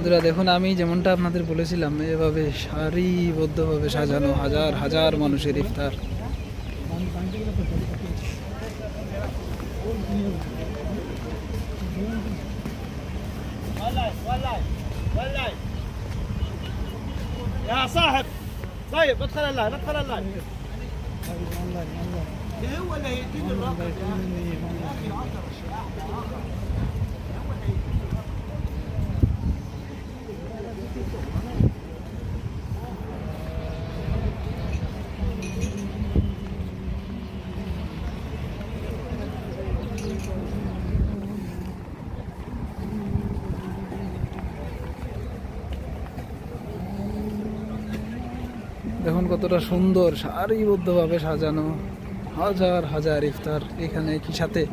বন্ধুরা দেখুন আমি যেমনটা আপনাদের বলেছিলাম এভাবে সারিবদ্ধভাবে সাজানো হাজার হাজার মানুষের ইফতার ولع ولع ولع يا صاحب طيب ادخل اللايف ادخل اللايف هو اللي هيجيب الرقم দেখুন কতটা সুন্দর সারিবদ্ধভাবে সাজানো। হাজার হাজার ইফতার এখানে কি সাথে।